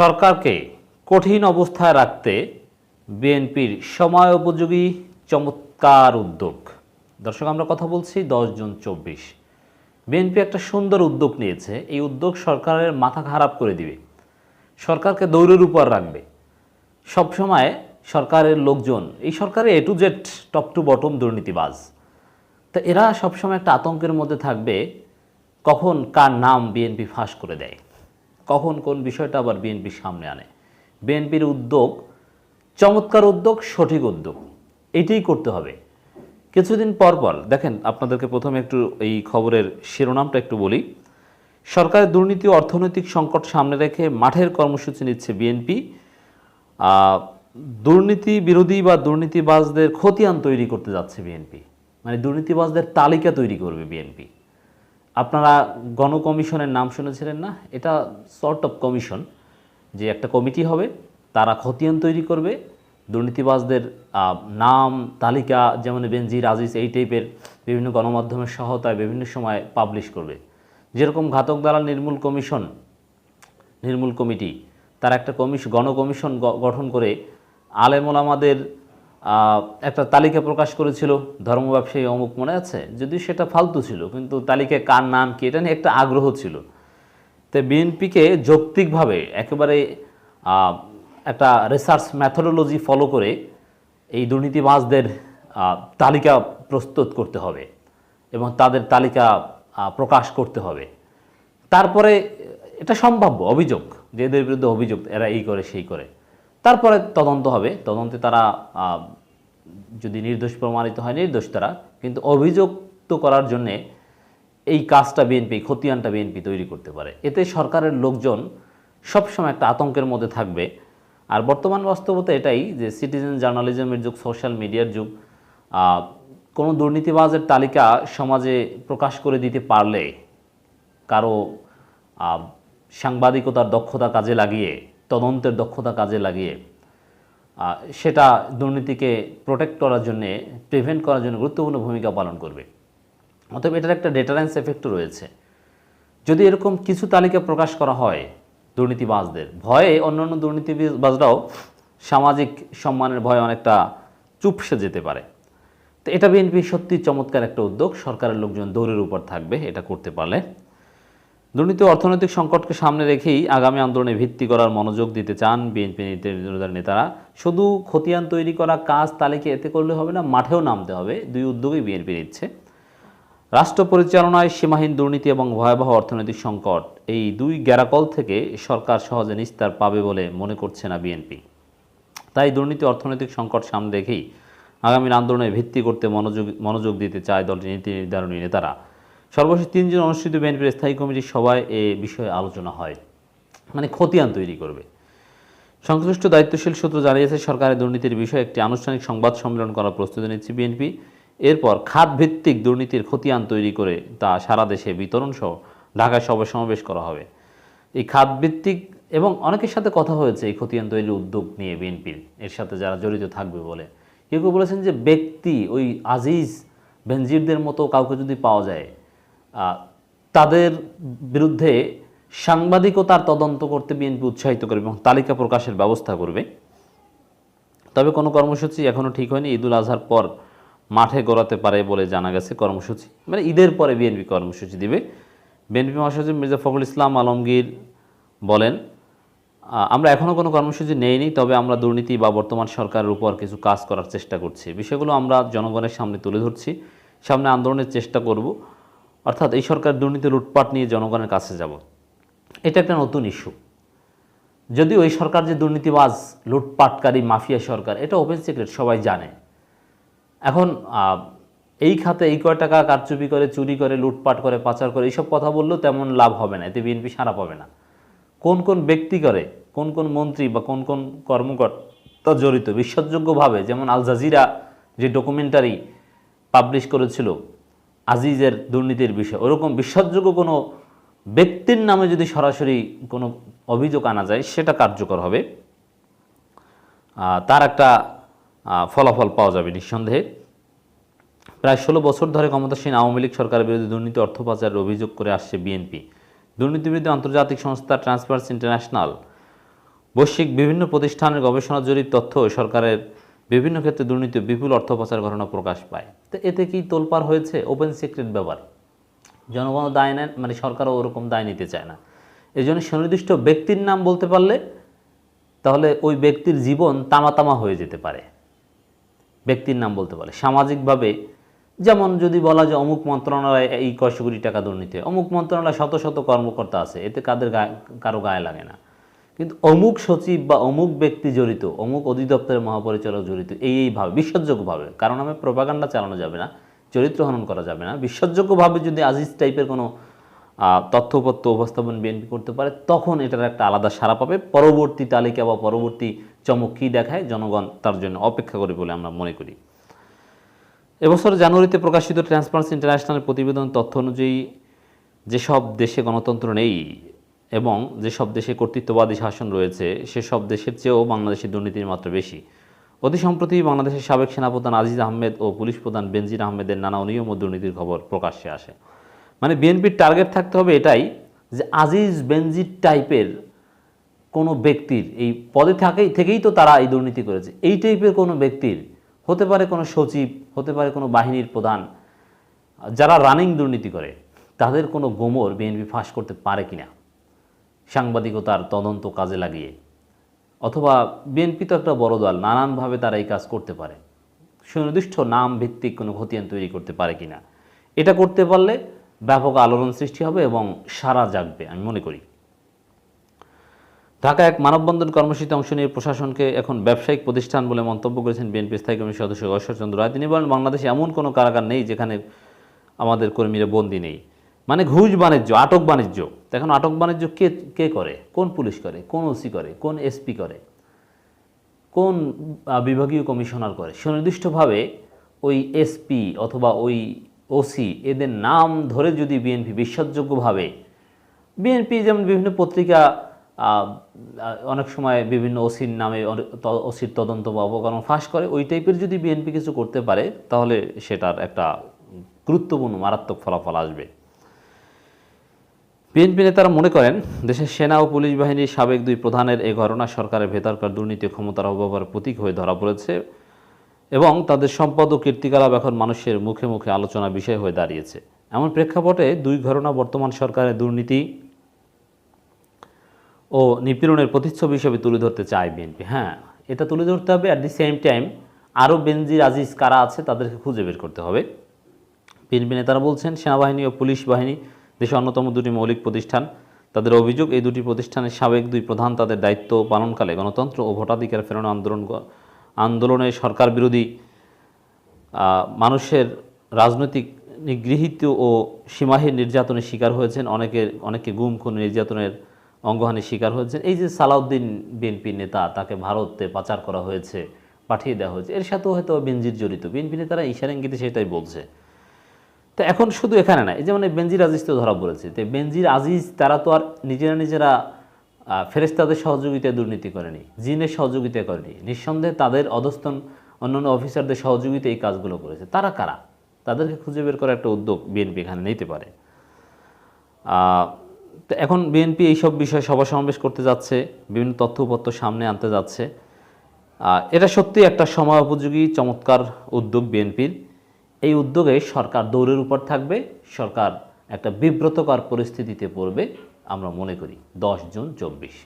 সরকারকে কঠিন অবস্থায় রাখতে বিএনপির সময় উপযোগী চমৎকার উদ্যোগ। দর্শক, আমরা কথা বলছি দশ জুন চব্বিশ। বিএনপি একটা সুন্দর উদ্যোগ নিয়েছে। এই উদ্যোগ সরকারের মাথা খারাপ করে দিবে। সরকারকে দৌড়ের উপর রাখবে। সবসময় সরকারের লোকজন, এই সরকারে A to Z top to bottom দুর্নীতিবাজ। তা এরা সবসময় একটা আতঙ্কের মধ্যে থাকবে, কখন কার নাম বিএনপি ফাঁস করে দেয়। কখন কোন বিষয়টা আবার বিএনপির সামনে আনে। বিএনপির উদ্যোগ, চমৎকার উদ্যোগ, সঠিক উদ্যোগ এইটাই করতে হবে। কিছুদিন পর পর, দেখেন, আপনাদেরকে প্রথমে একটু এই খবরের শিরোনামটা একটু বলি। সরকারের দুর্নীতি, অর্থনৈতিক সংকট সামনে রেখে মাঠের কর্মসূচি নিচ্ছে বিএনপি দুর্নীতি বিরোধী বা দুর্নীতিবাজদের খতিয়ান তৈরি করতে যাচ্ছে বিএনপি মানে দুর্নীতিবাজদের তালিকা তৈরি করবে বিএনপি আপনারা গণকমিশনের নাম শুনেছিলেন না? এটা সর্ট অফ কমিশন যে একটা কমিটি হবে, তারা খতিয়ান তৈরি করবে, দুর্নীতিবাজদের নাম, তালিকা, যেমন বেনজির আজিজ এই টাইপের বিভিন্ন গণমাধ্যমের সহায়তায় বিভিন্ন সময় পাবলিশ করবে। যেরকম ঘাতক দালাল নির্মূল কমিশন, নির্মূল কমিটি, তারা একটা কমিশন গণকমিশন গঠন করে আলেমোলামাদের একটা তালিকা প্রকাশ করেছিল, ধর্ম ব্যবসায়ী অমুক মনে আছে? যদিও সেটা ফালতু ছিল, কিন্তু তালিকায় কার নাম কি এটা নিয়ে একটা আগ্রহ ছিল। তো বিএনপিকে যৌক্তিকভাবে একেবারে একটা রিসার্চ ম্যাথোডোলজি ফলো করে এই দুর্নীতিবাজদের তালিকা প্রস্তুত করতে হবে এবং তাদের তালিকা প্রকাশ করতে হবে। তারপরে এটা সম্ভাব্য অভিযোগ, যে এদের বিরুদ্ধে অভিযোগ, এরা এই করে, সেই করে। তারপরে তদন্ত হবে। তদন্তে তারা যদি নির্দোষ প্রমাণিত হয়, নির্দোষ তারা। কিন্তু অভিযুক্ত করার জন্যে এই কাজটা বিএনপি খতিয়ানটা বিএনপি তৈরি করতে পারে। এতে সরকারের লোকজন সবসময় একটা আতঙ্কের মধ্যে থাকবে। আর বর্তমান বাস্তবতা এটাই যে সিটিজেন জার্নালিজমের যুগ, সোশ্যাল মিডিয়ার যুগ কোনো দুর্নীতিবাজের তালিকা সমাজে প্রকাশ করে দিতে পারলে, কারও সাংবাদিকতার দক্ষতা কাজে লাগিয়ে তদন্তের দক্ষতা কাজে লাগিয়ে সেটা দুর্নীতিকে প্রোটেক্ট করার জন্য প্রিভেন্ট করার জন্য গুরুত্বপূর্ণ ভূমিকা পালন করবে। অতএব এটার একটা ডেটারেন্স এফেক্টও রয়েছে। যদি এরকম কিছু তালিকা প্রকাশ করা হয় দুর্নীতিবাজদের, ভয়ে অন্যান্য দুর্নীতিবাজরাও সামাজিক সম্মানের ভয়ে অনেকটা চুপসে যেতে পারে। তো এটা বিএনপি সত্যি চমৎকার একটা উদ্যোগ, সরকারের লোকজন দৌড়ের উপর থাকবে, এটা করতে পারলে। দুর্নীতি অর্থনৈতিক সংকটকে সামনে রেখেই আগামী আন্দোলনে ভিত্তি করার মনোযোগ দিতে চান বিএনপি নেতার নেতারা। শুধু খতিয়ান তৈরি করা কাজ তালিকা এতে করলে হবে না, মাঠেও নামতে হবে, দুই উদ্যোগই বিএনপি নিচ্ছে। রাষ্ট্র পরিচালনায় সীমাহীন দুর্নীতি এবং ভয়াবহ অর্থনৈতিক সংকট, এই দুই গ্যারাকল থেকে সরকার সহজে নিস্তার পাবে বলে মনে করছে না বিএনপি। তাই দুর্নীতি অর্থনৈতিক সংকট সামনে রেখেই আগামীর আন্দোলনে ভিত্তি করতে মনোযোগ মনোযোগ দিতে চায় দলটির নীতি নির্ধারণী নেতারা। সর্বশেষ তিনজন অনুষ্ঠিত বিএনপির স্থায়ী কমিটির সভায় এ বিষয়ে আলোচনা হয়। মানে খতিয়ান তৈরি করবে। সংশ্লিষ্ট দায়িত্বশীল সূত্র জানিয়েছে, সরকারের দুর্নীতির বিষয়ে একটি আনুষ্ঠানিক সংবাদ সম্মেলন করার প্রস্তুতি নিচ্ছে বিএনপি। এরপর খাত ভিত্তিক দুর্নীতির খতিয়ান তৈরি করে তা সারা দেশে বিতরণ সহ ঢাকায় সভা সমাবেশ করা হবে। এই খাত ভিত্তিক এবং অনেকের সাথে কথা হয়েছে এই খতিয়ান তৈরির উদ্যোগ নিয়ে বিএনপির। এর সাথে যারা জড়িত থাকবে বলে। কেউ কেউ বলেছেন যে ব্যক্তি, ওই আজিজ বেনজিরদের মতো কাউকে যদি পাওয়া যায় তাদের বিরুদ্ধে সাংবাদিকতার তদন্ত করতে বিএনপি উৎসাহিত করবে এবং তালিকা প্রকাশের ব্যবস্থা করবে। তবে কোনো কর্মসূচি এখনও ঠিক হয়নি। ঈদুল আজহার পর মাঠে গড়াতে পারে বলে জানা গেছে কর্মসূচি। মানে ঈদের পরে বিএনপি কর্মসূচি দিবে। বিএনপি মহাসচিব মির্জা ফখরুল ইসলাম আলমগীর বলেন আমরা এখনও কোনো কর্মসূচি নেইনি, তবে আমরা দুর্নীতি বা বর্তমান সরকারের উপর কিছু কাজ করার চেষ্টা করছি। বিষয়গুলো আমরা জনগণের সামনে তুলে ধরছি, সামনে আন্দোলনের চেষ্টা করব। অর্থাৎ এই সরকার দুর্নীতি লুটপাট নিয়ে জনগণের কাছে যাব। এটা একটা নতুন ইস্যু যদি ওই সরকার যে দুর্নীতিবাজ, লুটপাটকারী, মাফিয়া সরকার, এটা ওপেন সিক্রেট সবাই জানে। এখন এই খাতে এই কয় টাকা কারচুপি করে, চুরি করে, লুটপাট করে, পাচার করে, এইসব কথা বললেও তেমন লাভ হবে না। এতে বিএনপি সারা পাবে না। কোন কোন ব্যক্তি করে, কোন কোন মন্ত্রী বা কোন কোন কর্মকর্তা জড়িত, বিশ্বাসযোগ্যভাবে, যেমন আল জাজিরা যে ডকুমেন্টারি পাবলিশ করেছিল আজিজের দুর্নীতির বিষয়। ওরকম বিশ্বাসযোগ্য কোনো ব্যক্তির নামে যদি সরাসরি কোনো অভিযোগ আনা যায়, সেটা কার্যকর হবে। তার একটা ফলাফল পাওয়া যাবে নিঃসন্দেহে। প্রায় ষোলো বছর ধরে ক্ষমতাসীন আওয়ামী লীগ সরকারের বিরুদ্ধে দুর্নীতি অর্থ পাচারের অভিযোগ করে আসছে বিএনপি। দুর্নীতি বিরুদ্ধে আন্তর্জাতিক সংস্থা ট্রান্সপারেন্সি ইন্টারন্যাশনাল বৈশ্বিক বিভিন্ন প্রতিষ্ঠানের গবেষণা জরিপ তথ্য সরকারের বিভিন্ন ক্ষেত্রে দুর্নীতি বিপুল অর্থ পাচার ঘটনা প্রকাশ পায়। তো এতে কি তোলপাড় হয়েছে ওপেন সিক্রেট ব্যাপার? জনগণ দায় নেন মানে সরকারও ওরকম দায় নিতে চায় না। এই জন্য সুনির্দিষ্ট ব্যক্তির নাম বলতে পারলে তাহলে ওই ব্যক্তির জীবন তামা তামা হয়ে যেতে পারে। ব্যক্তির নাম বলতে পারে সামাজিকভাবে যেমন যদি বলা যায় অমুক মন্ত্রণালয়ে এই কয়শো কোটি টাকা দুর্নীতি অমুক মন্ত্রণালয়ে শত শত কর্মকর্তা আছে, এতে কাদের গায়ে কারও গায়ে লাগে না। কিন্তু অমুক সচিব বা অমুক ব্যক্তি জড়িত, অমুক অধিদপ্তরের মহাপরিচালক জড়িত, এই এইভাবে বিশ্বাসযোগ্যভাবে কারণ আমি প্রপাগান্ডা চালানো যাবে না, চরিত্র হনন করা যাবে না বিশ্বাসযোগ্যভাবে যদি আজিজ টাইপের কোনো তথ্যপত্র উপস্থাপন বিএনপি করতে পারে, তখন এটার একটা আলাদা সাড়া পাবে, পরবর্তী তালিকা বা পরবর্তী চমক কী দেখায়, জনগণ তার জন্য অপেক্ষা করে বলে আমরা মনে করি। এবছর জানুয়ারিতে প্রকাশিত ট্রান্সপারেন্সি ইন্টারন্যাশনাল প্রতিবেদন তথ্য অনুযায়ী, যেসব দেশে গণতন্ত্র নেই এবং যেসব দেশে কর্তৃত্ববাদী শাসন রয়েছে, সেসব দেশের চেয়েও বাংলাদেশের দুর্নীতির মাত্রা বেশি। অতি সম্প্রতি বাংলাদেশের সাবেক সেনাপ্রধান আজিজ আহমেদ ও পুলিশ প্রধান বেনজির আহমেদের নানা অনিয়ম ও দুর্নীতির খবর প্রকাশ্যে আসে। মানে বিএনপির টার্গেট থাকতে হবে এটাই যে আজিজ বেনজির টাইপের কোনো ব্যক্তির, এই পদে থাকেই থেকেই তো তারা এই দুর্নীতি করেছে। এই টাইপের কোনো ব্যক্তির, হতে পারে কোনো সচিব, হতে পারে কোনো বাহিনীর প্রধান, যারা রানিং দুর্নীতি করে, তাদের কোনো গোমর বিএনপি ফাঁস করতে পারে কিনা? সাংবাদিকতার তদন্ত কাজে লাগিয়ে। অথবা বিএনপি তো একটা বড় দল, নানানভাবে তারা এই কাজ করতে পারে। সুনির্দিষ্ট নাম ভিত্তিক কোনো খতিয়ান তৈরি করতে পারে কিনা, এটা করতে পারলে ব্যাপক আলোড়ন সৃষ্টি হবে এবং সারা জাগবে, আমি মনে করি। ঢাকা এক মানববন্ধন কর্মসূচিতে অংশ নিয়ে প্রশাসনকে এখন ব্যবসায়িক প্রতিষ্ঠান বলে মন্তব্য করেছেন বিএনপি স্থায়ী কমিটির সদস্য ঈশ্বরচন্দ্র রায়। তিনি বলেন, বাংলাদেশে এমন কোনো কারাগার নেই যেখানে আমাদের কর্মীরা বন্দি নেই। মানে ঘুষ বাণিজ্য, আটক বাণিজ্য। এখন আটক বাণিজ্য কে কে করে? কোন পুলিশ করে? কোন ওসি করে? কোন এসপি করে? কোন বিভাগীয় কমিশনার করে? সুনির্দিষ্টভাবে ওই এসপি অথবা ওই ওসি এদের নাম ধরে যদি বিএনপি বিশ্বাসযোগ্যভাবে, বিএনপি যেমন বিভিন্ন পত্রিকা অনেক সময় বিভিন্ন ওসির নামে ওসির তদন্ত বা অবকর্ম ফাঁস করে, ওই টাইপের যদি বিএনপি কিছু করতে পারে, তাহলে সেটার একটা গুরুত্বপূর্ণ মারাত্মক ফলাফল আসবে। বিএনপি নেতারা মনে করেন, দেশের সেনা ও পুলিশ বাহিনীর সাবেক দুই প্রধানের এই ঘটনা সরকারের ভেতরকার দুর্নীতি ক্ষমতার অপব্যবহার প্রতীক হয়ে ধরা পড়েছে এবং তাদের সম্পদ ও কীর্তিকলাপ এখন মানুষের মুখে মুখে আলোচনা বিষয় হয়ে দাঁড়িয়েছে। এমন প্রেক্ষাপটে দুই ঘটনা বর্তমান সরকারের দুর্নীতি ও নিপীড়নের প্রতিচ্ছবি হিসেবে তুলে ধরতে চায় বিএনপি। হ্যাঁ এটা তুলে ধরতে হবে অ্যাট দি সেম টাইম আরও বেনজির আজিজ কারা আছে তাদেরকে খুঁজে বের করতে হবে। বিএনপি নেতারা বলছেন, সেনাবাহিনী ও পুলিশ বাহিনী দেশের অন্যতম দুটি মৌলিক প্রতিষ্ঠান। তাদের অভিযোগ, এই দুটি প্রতিষ্ঠানের সাবেক দুই প্রধান তাদের দায়িত্ব পালনকালে গণতন্ত্র ও ভোটাধিকার ফেরানো আন্দোলন আন্দোলনে সরকার বিরোধী মানুষের রাজনৈতিক নিগৃহীত ও সীমাহীন নির্যাতনের শিকার হয়েছেন। অনেকের অনেকে গুম খুন নির্যাতনের অঙ্গহানির শিকার হয়েছেন। এই যে সালাউদ্দিন বিএনপি নেতা, তাকে ভারতে পাচার করা হয়েছে, পাঠিয়ে দেওয়া হয়েছে, এর সাথেও হয়তো বেনজির জড়িত। বিএনপি নেতারা ইশারা ইঙ্গিতে সেটাই বলছে। তো এখন শুধু এখানে না এই যে মানে বেনজির আজিজ তো ধরা পড়েছে তো বেনজির আজিজ তারা তো আর নিজেরা নিজেরা আহ, ফেরেশতাদের সহযোগিতায় দুর্নীতি করেনি জিনের সহযোগিতা করেনি নিঃসন্দেহে তাদের অধস্তন অন্যান্য অফিসারদের সহযোগিতা এই কাজগুলো করেছে। তারা কারা? তাদেরকে খুঁজে বের করার একটা উদ্যোগ বিএনপি এখানে নিতে পারে। তো এখন বিএনপি এইসব বিষয়ে সভা সমাবেশ করতে যাচ্ছে বিভিন্ন তথ্য উপত্য সামনে আনতে যাচ্ছে। এটা সত্যি একটা সময় উপযোগী চমৎকার উদ্যোগ বিএনপির। এই উদ্যোগে সরকার দৌড়ের উপর থাকবে, সরকার একটা বিব্রতকর পরিস্থিতিতে পড়বে, আমরা মনে করি দশ জুন চব্বিশ।